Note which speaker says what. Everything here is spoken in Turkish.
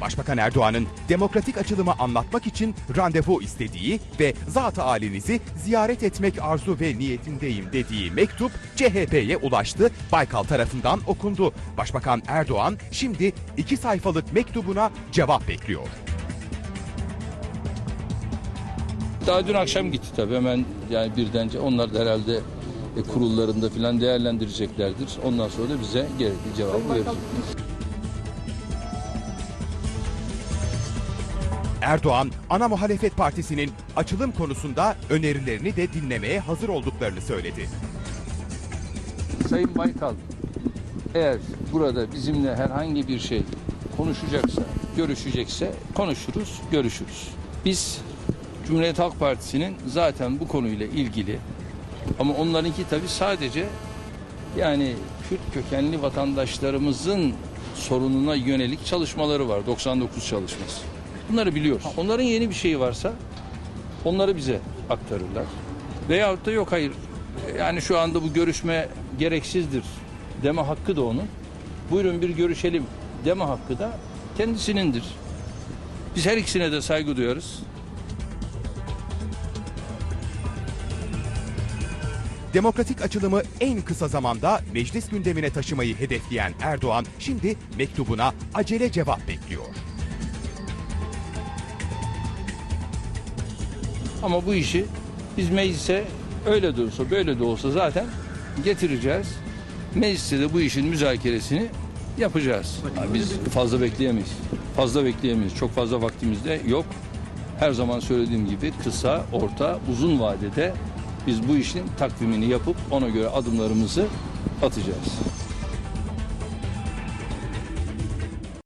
Speaker 1: Başbakan Erdoğan'ın demokratik açılımı anlatmak için randevu istediği ve zat-ı halinizi ziyaret etmek arzu ve niyetindeyim dediği mektup CHP'ye ulaştı, Baykal tarafından okundu. Başbakan Erdoğan şimdi iki sayfalık mektubuna cevap bekliyor.
Speaker 2: Daha dün akşam gitti tabii hemen yani birdence onlar da herhalde e, kurullarında filan değerlendireceklerdir. Ondan sonra da bize gerekli cevabı verecek.
Speaker 1: Erdoğan, ana muhalefet partisinin açılım konusunda önerilerini de dinlemeye hazır olduklarını söyledi.
Speaker 2: Sayın Baykal eğer burada bizimle herhangi bir şey konuşacaksa, görüşecekse konuşuruz, görüşürüz. Biz Cumhuriyet Halk Partisi'nin zaten bu konuyla ilgili ama onlarınki tabii sadece yani Kürt kökenli vatandaşlarımızın sorununa yönelik çalışmaları var. 99 çalışması. Bunları biliyoruz. Onların yeni bir şeyi varsa onları bize aktarırlar. Veyahut da yok hayır yani şu anda bu görüşme gereksizdir deme hakkı da onun. Buyurun bir görüşelim deme hakkı da kendisinindir. Biz her ikisine de saygı duyarız.
Speaker 1: Demokratik açılımı en kısa zamanda meclis gündemine taşımayı hedefleyen Erdoğan şimdi mektubuna acele cevap bekliyor.
Speaker 2: Ama bu işi biz meclise öyle de olsa böyle de olsa zaten getireceğiz. Mecliste de bu işin müzakeresini yapacağız. Biz fazla bekleyemeyiz. Fazla bekleyemeyiz. Çok fazla vaktimiz de yok. Her zaman söylediğim gibi kısa, orta, uzun vadede biz bu işin takvimini yapıp ona göre adımlarımızı atacağız.